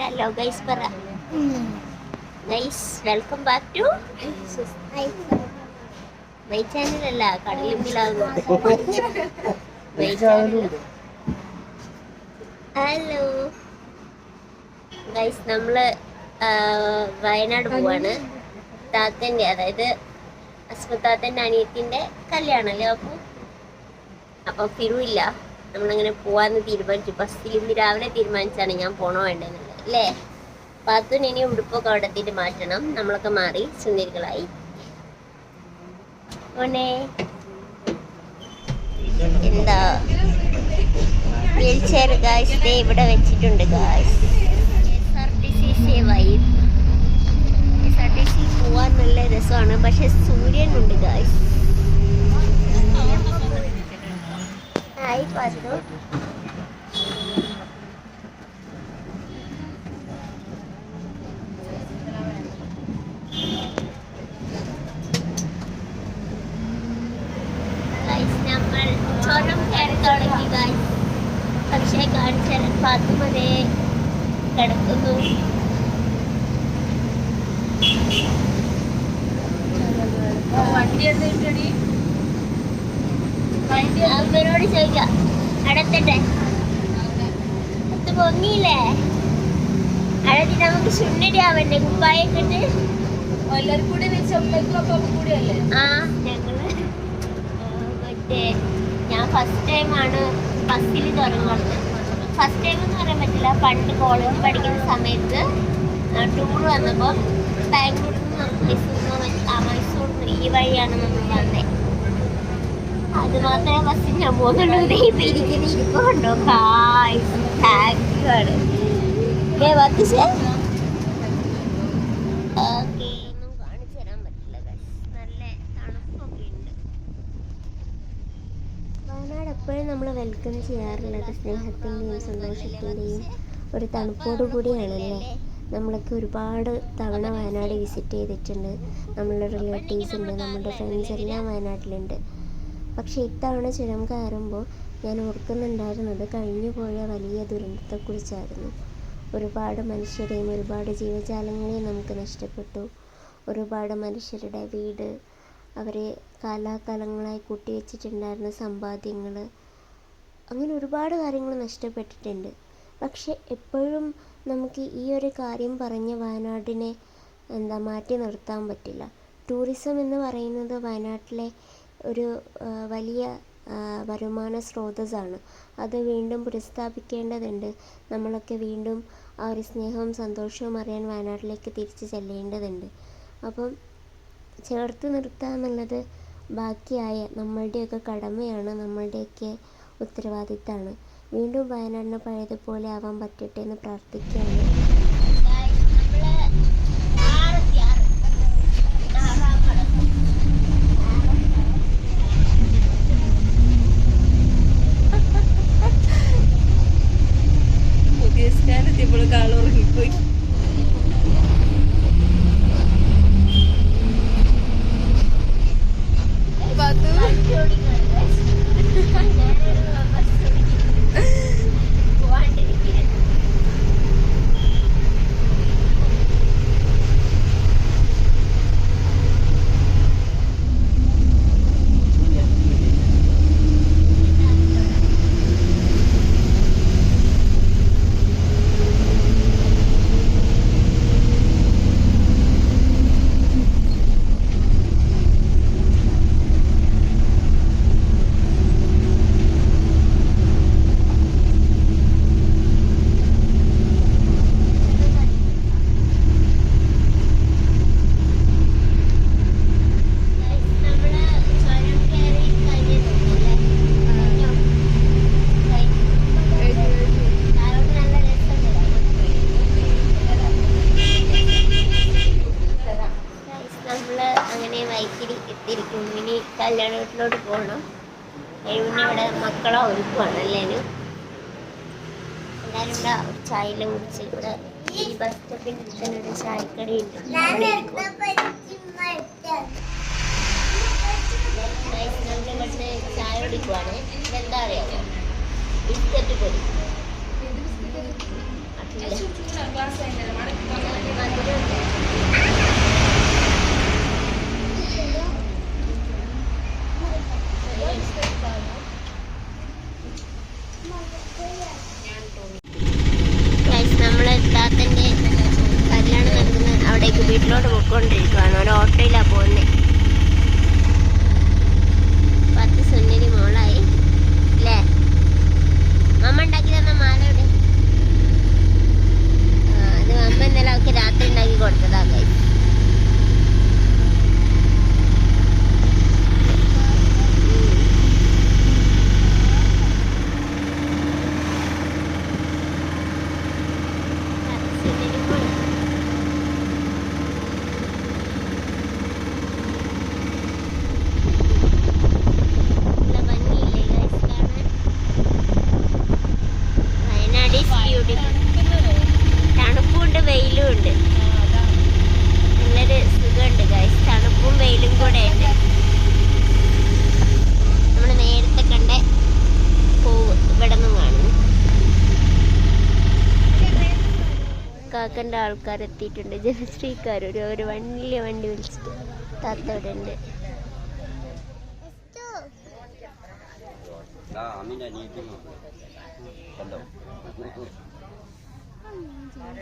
Hello guys പറ. Guys welcome back to my channel അല്ല കടലും ഹലോ ഗൈസ് നമ്മൾ വയനാട് പോവാണ്. താത്തന്റെ അതായത് അസ്മത്താത്തന്റെ അനിയത്തിന്റെ കല്യാണല്ലേ അപ്പോൾ അപ്പം ഫിറുമില്ല നമ്മളങ്ങനെ പോവാന്ന് തീരുമാനിച്ചു. ബസ്സിൽ ഇന്ന് രാവിലെ തീരുമാനിച്ചാണ് ഞാൻ പോണോ വേണ്ടെന്നുള്ളത് അല്ലേ പാത്തുന് ഇനി ഉടുപ്പൊക്കെ അവിടെ എത്തിയിട്ട് മാറ്റണം. നമ്മളൊക്കെ മാറി സുന്ദരികളായി. മോനെ. എന്താ? വീൽ ചെയർ ഗായ്സ് ദേ ഇവിടെ വെച്ചിട്ടുണ്ട് guys S R T C സേവായി S R T C പോവാൻ നല്ല രസമാണ്. പക്ഷെ സൂര്യനുണ്ട് ഗായ്സ് ആയി പാത്തു ഗായ്സ് നമ്മൾ ചുരം കയറി തുടങ്ങി ഗായ്സ് പക്ഷേ കാണിച്ചാൽ പാത്തുമതേ കിടക്കുന്നു. വണ്ടി എടുത്തിട്ടടി അമ്മനോട് ചോദിക്കാം. അടത്തട്ടെ. അത് പൊങ്ങിയില്ലേ? അടത്തി നമുക്ക് ചുണ്ണടി ആവണ്ടേ കുപ്പായൊക്കെ ഇട്ട്. എല്ലാരും കൂടി ചെമ്മക്കൊപ്പം കൂടിയല്ലേ? ആ ഞങ്ങൾ. മറ്റേ ഞാൻ ഫസ്റ്റ് ടൈമാണ് ബസ്സിൽ തുടങ്ങുന്നത് ഫസ്റ്റ് ടൈം എന്ന് പറയാൻ പറ്റില്ല. പണ്ട് കോളേജ് പഠിക്കുന്ന സമയത്ത് ടൂർ വന്നപ്പോൾ ബാംഗ്ലൂരിൽ നിന്ന് മൈസൂരിൽ നിന്ന് മൈസൂരിൽ നിന്ന് ഈ വഴിയാണ് നമ്മൾ വന്നത് അത് മാത്രമേ ബസ്സിൽ ഞാൻ പോകുന്നുള്ളൂ. ദേ ഇപ്പൊ ഇരിക്കുന്ന. കായ് താങ്ക് ആണ്. ഏ വത്തിച്ചേ ഓക്കെ ഒന്നും കാണിച്ചു തരാൻ പറ്റില്ല guys. നല്ല തണുപ്പൊക്കെ ഉണ്ട് വയനാട് എപ്പോഴും നമ്മൾ വെൽക്കം ചെയ്യാറുള്ളത് സ്നേഹത്തിന്റെയും സന്തോഷത്തിന്റെയും ഒരു തണുപ്പോടു കൂടിയാണല്ലേ? നമ്മളൊക്കെ ഒരുപാട് തവണ വയനാട് വിസിറ്റ് ചെയ്തിട്ടുണ്ട്. നമ്മളുടെ റിലേറ്റീവ്സ് ഉണ്ട് നമ്മുടെ ഫ്രണ്ട്സ് എല്ലാം വയനാട്ടിലുണ്ട്. പക്ഷേ ഇത്തവണ ചുരം കയറുമ്പോൾ ഞാൻ ഓർക്കുന്നുണ്ടായിരുന്നത് കഴിഞ്ഞു പോയ വലിയ ദുരന്തത്തെക്കുറിച്ചായിരുന്നു. ഒരുപാട് മനുഷ്യരെയും ഒരുപാട് ജീവജാലങ്ങളെയും നമുക്ക് നഷ്ടപ്പെട്ടു. ഒരുപാട് മനുഷ്യരുടെ വീട് അവരെ കാലാകാലങ്ങളായി കൂട്ടിവെച്ചിട്ടുണ്ടായിരുന്ന സമ്പാദ്യങ്ങൾ അങ്ങനെ ഒരുപാട് കാര്യങ്ങൾ നഷ്ടപ്പെട്ടിട്ടുണ്ട്. പക്ഷെ എപ്പോഴും നമുക്ക് ഈ ഒരു കാര്യം പറഞ്ഞ് വയനാടിനെ എന്താ മാറ്റി നിർത്താൻ പറ്റില്ല. ടൂറിസം എന്ന് പറയുന്നത് വയനാട്ടിലെ ഒരു വലിയ വരുമാന സ്രോതസ്സാണ്. അത് വീണ്ടും പുനഃസ്ഥാപിക്കേണ്ടതുണ്ട്. നമ്മളൊക്കെ വീണ്ടും ആ ഒരു സ്നേഹവും സന്തോഷവും അറിയാൻ വയനാട്ടിലേക്ക് തിരിച്ചു ചെല്ലേണ്ടതുണ്ട്. അപ്പം ചേർത്ത് നിർത്തുക എന്നുള്ളത് ബാക്കിയായ നമ്മളുടെയൊക്കെ കടമയാണ് നമ്മളുടെയൊക്കെ ഉത്തരവാദിത്തമാണ്. വീണ്ടും വയനാടിനെ പഴയതുപോലെ ആവാൻ പറ്റട്ടെ എന്ന് പ്രാർത്ഥിക്കുകയാണ്. പുതിയ കാൾ കഴിവിന് ഇവിടെ മക്കളെ ഒരുക്കുവാണ് എല്ലാവരും എല്ലാവരും ഇവിടെ ചായയെല്ലാം കുടിച്ച് ഇവിടെ ഈ ബസ് സ്റ്റോപ്പിന്റെ തന്നെ ഒരു ചായക്കടി ഉണ്ട്. ഞങ്ങൾ ഇവിടുന്ന് ചായ കുടിക്കുവാണ് എന്താ അറിയാമോ ബിസ്ക്കറ്റ് പൊടി y la pone. കാക്കന്റെ ആൾക്കാർ എത്തിയിട്ടുണ്ട്. ജനശ്രീക്കാർ ഒരു ഒരു വലിയ വണ്ടി വിളിച്ചിട്ട് താത്ത ഇവിടെ ഉണ്ട്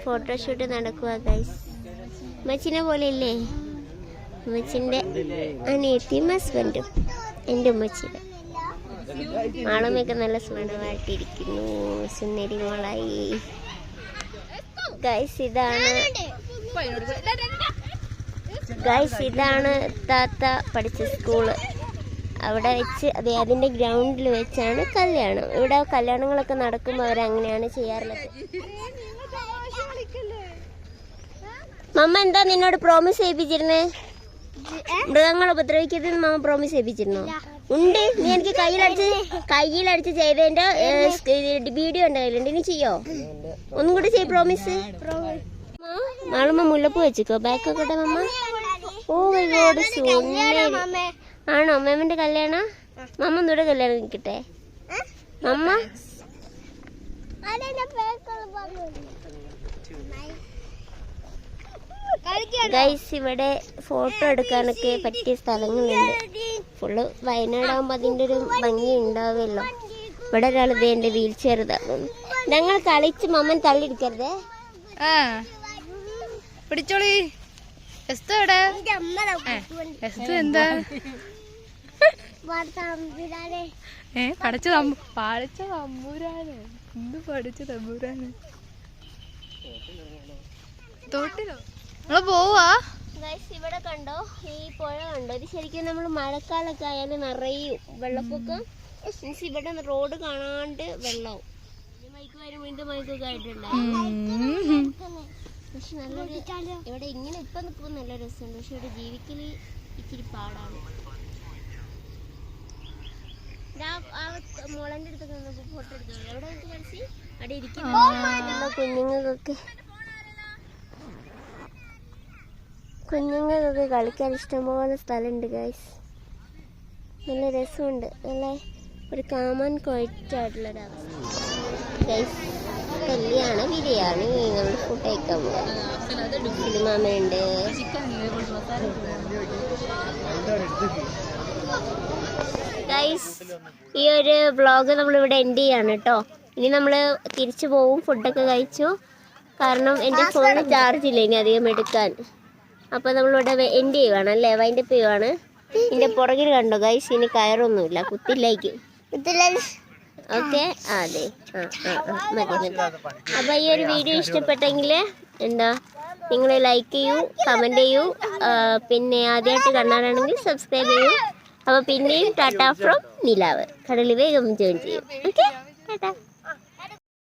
ഫോട്ടോഷൂട്ട് നടക്കുക ഗൈസ് ഉമ്മച്ചിനെ പോലെ ഇല്ലേ? ഉമ്മച്ചിന്റെ അനിയത്തിയും ഹസ്ബൻഡും എന്റെ ഉമ്മച്ചിയുടെ. ആളുമൊക്കെ നല്ല സ്മരണമായിട്ടിരിക്കുന്നു സുന്ദരി മോളായി. ഗൈസ് ഇതാണ് ഗൈസ് ഇതാണ് താത്ത പഠിച്ച സ്കൂൾ അവിടെ വെച്ച് അതെ അതിന്റെ ഗ്രൗണ്ടിൽ വെച്ചാണ് കല്യാണം. ഇവിടെ കല്യാണങ്ങളൊക്കെ നടക്കുമ്പോൾ അവരങ്ങനെയാണ് ചെയ്യാറുള്ളത്. മമ്മ എന്താ നിന്നോട് പ്രോമിസ് ചെയ്യിപ്പിച്ചിരുന്നേ? മൃഗങ്ങളെ ഉപദ്രവിക്കരുതെന്ന് മമ്മ പ്രോമിസ് ചെയ്യിപ്പിച്ചിരുന്നോ? ഉണ്ട്. നീ എനിക്ക് കയ്യിലടിച്ച് കയ്യിലടിച്ച് ചെയ്തതിന്റെ വീഡിയോ ഉണ്ട് കയ്യിലുണ്ട് ഇനി ചെയ്യോ? ഒന്നും കൂടി ചെയ് പ്രോമിസ് നാളുമ്മ മുല്ലപ്പൂ വെച്ചിക്കോ. ബാക്ക് ഒക്കെ മമ്മ ഓ സുന്ദരി ആണോ? അമ്മേമ്മന്റെ കല്യാണ? മമ്മ ഒന്നുകൂടെ കല്യാണം നിൽക്കട്ടെ മമ്മ ഗൈസ് ഇവിടെ ഫോട്ടോ എടുക്കാനൊക്കെ പറ്റിയ സ്ഥലങ്ങളുണ്ട്. ഫുള്ള് വയനാടാകുമ്പോൾ അതിന്റെ ഒരു ഭംഗി ഉണ്ടാവുമല്ലോ. ഇവിടെ ഒരാൾ ഇതേ എന്റെ വീൽ ചെയർ ഇതാക്കുന്നു ഞങ്ങൾ കളിച്ച് മമ്മൻ തള്ളിയെടുക്കരുത് ആ. പിടിച്ചോളി. എസ്തു എവിടെ? എസ്തു എന്താ? ഏ പഠിച്ച തമ്പു പഠിച്ച തമ്പൂരാണ് എന്ത് പഠിച്ച തമ്പൂരാണ് തോട്ടിലോ? നമ്മൾ പോവാ? ഇവിടെ കണ്ടോ? ഈ പുഴ കണ്ടോ? ഇത് ശരിക്കും നമ്മൾ മഴക്കാലൊക്കെ ആയാലും നിറയും വെള്ളപ്പൊക്കം. ഇവിടെ റോഡ് കാണാണ്ട് വെള്ളവും. പക്ഷെ നല്ലൊരു ഇവിടെ ഇങ്ങനെ ഇപ്പൊ നിൽക്കുമ്പോൾ നല്ല രസമുണ്ട്. പക്ഷെ ഇവിടെ ജീവിക്കൽ ഇച്ചിരി പാടാണ്. ദാ ആ മോളന്റെ അടുത്തൊക്കെ ഫോട്ടോ എടുത്തു എവിടെ നമുക്ക് മനസ്സിൽ അവിടെ ഇരിക്കുന്നു. കുഞ്ഞുങ്ങൾക്കൊക്കെ. കുഞ്ഞുങ്ങൾക്കൊക്കെ കളിക്കാൻ ഇഷ്ടംപോലെ സ്ഥലമുണ്ട് ഗൈസ് നല്ല രസമുണ്ട്. നല്ല ഒരു കാമൻ അവസ്ഥ കല്യാണ ബിരിയാണി നമ്മൾ ഫുഡ് കഴിക്കാൻ പോകാം സിനിമാമയുണ്ട് ഗൈസ് ഈ ഒരു വ്ളോഗ് നമ്മളിവിടെ എൻഡ് ചെയ്യാണ് കേട്ടോ ഇനി നമ്മൾ തിരിച്ചു പോവും ഫുഡൊക്കെ കഴിച്ചു. കാരണം എന്റെ ഫോൺ ചാർജ് ഇല്ല ഇനി അധികം എടുക്കാൻ. അപ്പോൾ നമ്മളിവിടെ എൻഡ് ചെയ്യുവാണ് അല്ലേ? വൈൻഡപ്പ് ചെയ്യുവാണ്. ഇതിന്റെ പുറകിൽ കണ്ടോ ഗൈസ് ഇനി കയറൊന്നുമില്ല. കുത്തില്ലായിരിക്കും ഓക്കെ. അതെ മതി അപ്പോൾ ഈ ഒരു വീഡിയോ ഇഷ്ടപ്പെട്ടെങ്കിൽ എന്താ നിങ്ങൾ ലൈക്ക് ചെയ്യൂ കമന്റ് ചെയ്യൂ പിന്നെ ആദ്യമായിട്ട് കാണാനാണെങ്കിൽ സബ്സ്ക്രൈബ് ചെയ്യൂ. അപ്പോൾ പിന്നെയും ടാറ്റ ഫ്രോം നിലാവ് കടലിൽ വേഗം ജോയിൻ ചെയ്യും. ഓക്കെ? ടാറ്റ